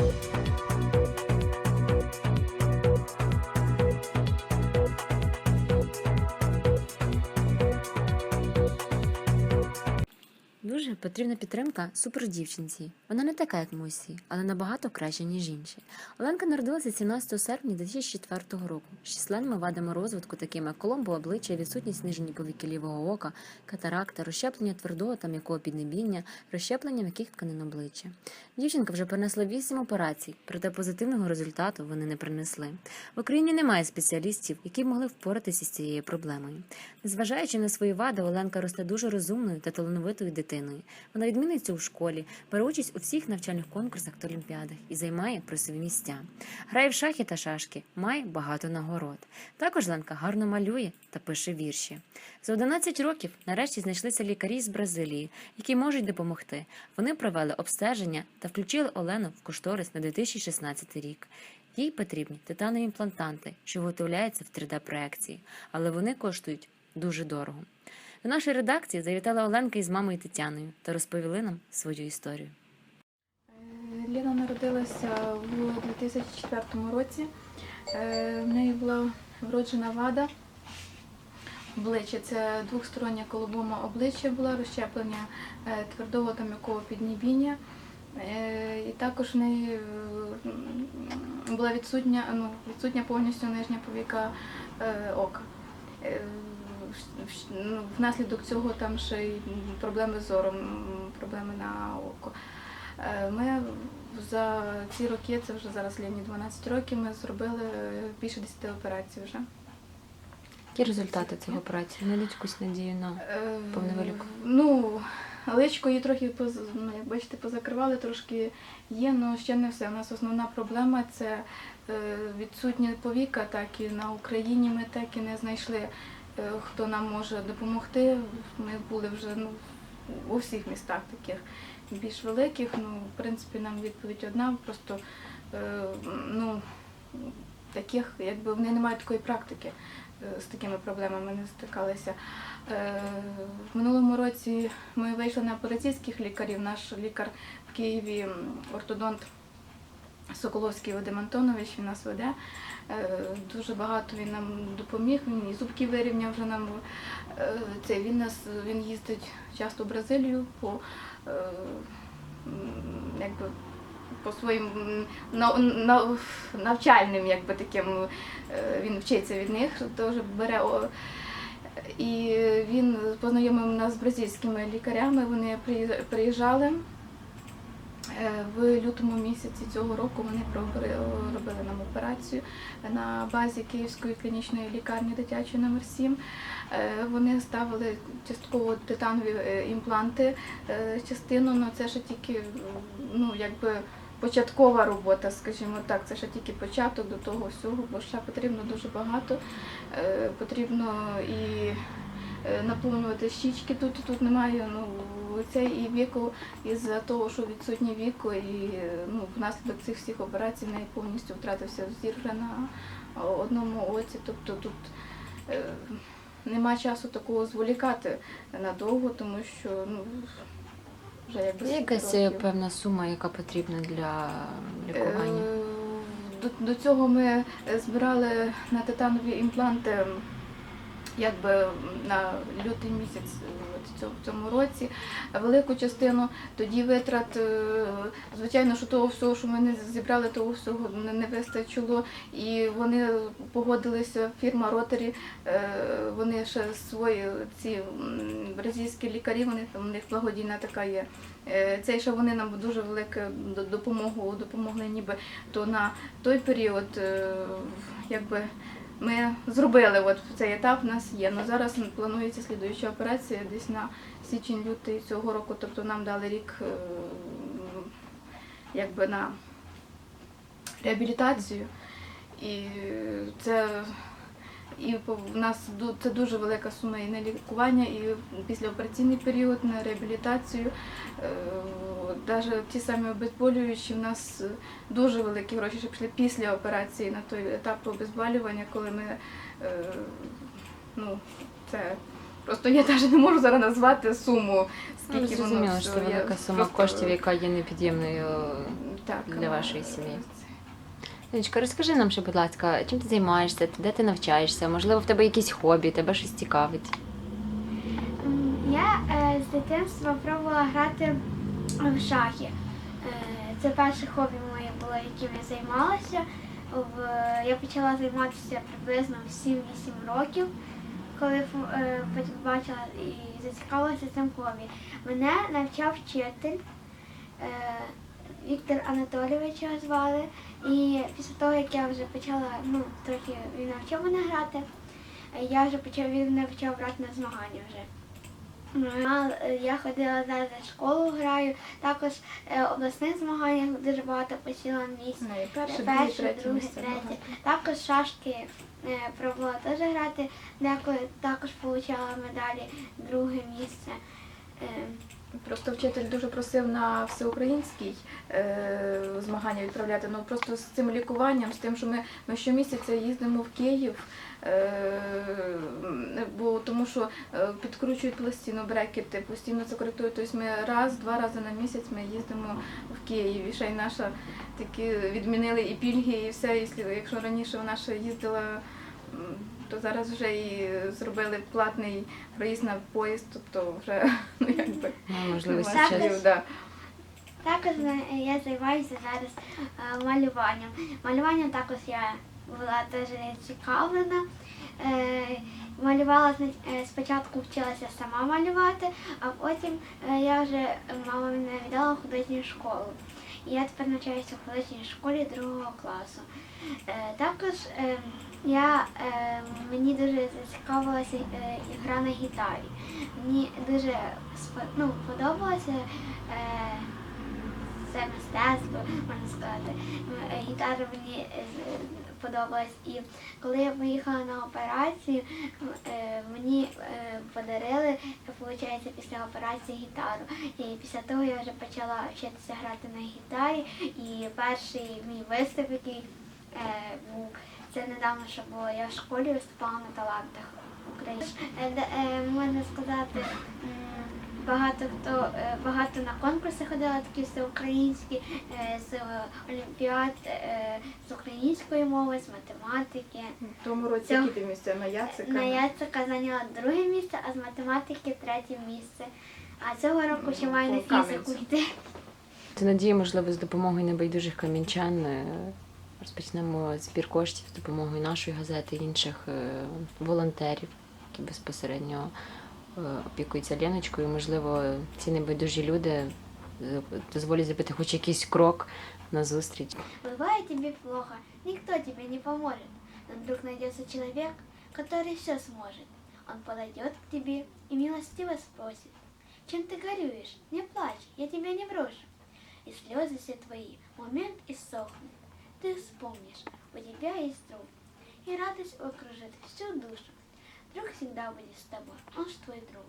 thank you Дуже потрібна підтримка супердівчинці. Вона не така, як Мусі, але набагато краща, ніж інші. Оленка народилася 17 серпня 2004 року з численними вадами розвитку, такими як коломбо обличчя, відсутність нижньої повіки лівого ока, катаракта, розщеплення твердого та м'якого піднебіння, розщеплення м'яких тканин обличчя. Дівчинка вже перенесла 8 операцій, проте позитивного результату вони не принесли. В Україні немає спеціалістів, які могли впоратися з цією проблемою. Незважаючи на свої вади, Оленка росте дуже розумною та талановитою дитиною. Вона відміниться у школі, бере участь у всіх навчальних конкурсах та олімпіадах і займає призові місця. Грає в шахи та шашки, має багато нагород. Також Ленка гарно малює та пише вірші. За 11 років нарешті знайшлися лікарі з Бразилії, які можуть допомогти. Вони провели обстеження та включили Олену в кошторис на 2016 рік. Їй потрібні титанові імплантанти, що виготовляються в 3D-проекції, але вони коштують дуже дорого. До нашої редакції завітала Оленка із мамою Тетяною та розповіли нам свою історію. Е, Ліна народилася в 2004 році. Е, В неї була вроджена вада обличчя. Це двостороння колобома обличчя була, розщеплення е, твердого та м'якого піднебіння. Е, І також в неї була відсутня, ну, відсутня повністю нижня повіка ока. Ну, Внаслідок цього там ще й проблеми з зором, проблеми на око. Е, Ми за ці роки, це вже зараз Лені 12 років, ми зробили більше 10 операцій вже. Які результати цих операцій? Не якусь надію на Е, Повне виліку. Ну, личко її трохи, поз- ну, як бачите, позакривали, трошки є, але ще не все. У нас основна проблема це е, відсутня повіка, так і на Україні ми так і не знайшли, хто нам може допомогти. Ми були вже ну, у всіх містах таких більш великих. Ну, в принципі, нам відповідь одна, просто е, ну, таких, якби вони не мають такої практики. е, З такими проблемами не стикалися. Е, В минулому році ми вийшли на операційських лікарів. Наш лікар в Києві, ортодонт Соколовський Вадим Антонович, він нас веде. Е, Дуже багато він нам допоміг, він і зубки вирівняв вже нам. Е, Це він нас він їздить часто в Бразилію по е, якби по своїм навчальним, якби таким він вчиться від них, теж бере і він познайомив нас з бразильськими лікарями. Вони приїжджали в лютому місяці цього року. Вони робили нам операцію на базі Київської клінічної лікарні дитячої номер 7. Е, Вони ставили частково титанові е, імпланти е, частину, але це ще тільки ну, якби початкова робота, скажімо так, це ще тільки початок до того всього, бо ще потрібно дуже багато. Е, Потрібно і е, наповнювати щічки тут, тут немає ну, це і віку, із-за того, що відсутнє віку, і е, ну, внаслідок цих всіх операцій в неї повністю втратився зір на одному оці. Тобто тут е, нема часу такого зволікати надовго, тому що ну, вже якби Є якась років. певна сума, яка потрібна для лікування? Е, До, до цього ми збирали на титанові імпланти якби на лютий місяць е, в цьому році велику частину тоді витрат, е, звичайно, що того всього, що ми не зібрали, того всього не, вистачило. І вони погодилися, фірма Ротарі, вони ще свої ці бразильські лікарі, вони там у них благодійна така є. Е, Це ще вони нам дуже велику допомогу допомогли, ніби то на той період, е, якби ми зробили от цей етап, у нас є. Ну зараз планується слідуюча операція десь на січень-лютий цього року. Тобто нам дали рік е, якби на реабілітацію. І це і в нас це дуже велика сума і на лікування, і післяопераційний період на реабілітацію. Навіть ті самі обезболюючі в нас дуже великі гроші, що пішли після операції на той етап обезболювання, коли ми е, ну, це просто я навіть не можу зараз назвати суму, Ну, скільки воно зрозуміло, все що велика сума Просто, коштів, яка є непід'ємною так, для ну, вашої сім'ї. Донечка, розкажи нам ще, будь ласка, чим ти займаєшся, де ти навчаєшся? Можливо, в тебе якісь хобі, тебе щось цікавить. Я е, з дитинства пробувала грати в шахи. Е, Це перше хобі моє було, яким я займалася. В, я почала займатися приблизно в 7-8 років, коли е, побачила і зацікавилася цим хобі. Мене навчав вчитель е, Віктор Анатолійович його звали. І після того, як я вже почала, ну, трохи він навчив мене грати, е, я вже почав, він мене почав брати на змагання вже. Ну, е, Я ходила зараз в школу, граю, також е, обласних змаганнях дуже багато посіла місць. Ну, перше, Перше, друге, третє. Також шашки пробувала теж грати, деколи також отримала медалі друге місце. Просто вчитель дуже просив на всеукраїнський е, змагання відправляти. Ну просто з цим лікуванням, з тим, що ми, ми щомісяця їздимо в Київ, е, бо тому що е, підкручують пластину, брекети, постійно це коректують. Тобто ми раз, два рази на місяць ми їздимо в Київ. І ще й наша такі відмінили і пільги, і все. Якщо, якщо раніше вона ще їздила. М, То зараз вже і зробили платний проїзд на поїзд, тобто вже ну якби Ну, час. да. Також я займаюся зараз е, малюванням. Малюванням також я була теж цікавлена. Е, Малювала зна- е, спочатку вчилася сама малювати, а потім е, я вже мама мене віддала в художню школу. Я тепер навчаюся в художній школі другого класу. Е, Також е, я, е, мені дуже зацікавилася гра на гітарі. Мені дуже ну, подобалося це мистецтво, можна сказати. Гітара мені подобалась. І коли я поїхала на операцію, е, мені е, подарили, виходить, після операції гітару. І після того я вже почала вчитися грати на гітарі. І перший мій виступ, який е, був, це недавно що було. Я в школі виступала на талантах України. Можна сказати, багато хто е, багато на конкурси ходила, такі всеукраїнські, е, з олімпіад е, з української мови, з математики. В тому році Цього- які ти місця на Яцика? На Яцика зайняла друге місце, а з математики третє місце. А цього року ще маю на фізику йти. Ти надію, можливо, з допомогою небайдужих кам'янчан розпочнемо збір коштів з допомогою нашої газети інших волонтерів, які безпосередньо е, опікуються Леночкою. Можливо, ці небайдужі люди е, дозволять зробити хоч якийсь крок на зустріч. Бывает тебе плохо, никто тебе не поможет. Но вдруг найдется человек, который все сможет. Он подойдет к тебе и милостиво спросит, чем ты горюешь? Не плачь, я тебя не брошу. И слезы все твои в момент иссохнут. Ты вспомнишь, у тебя есть друг. И радость окружит всю душу. Друг всегда будет с тобой, он же твой друг.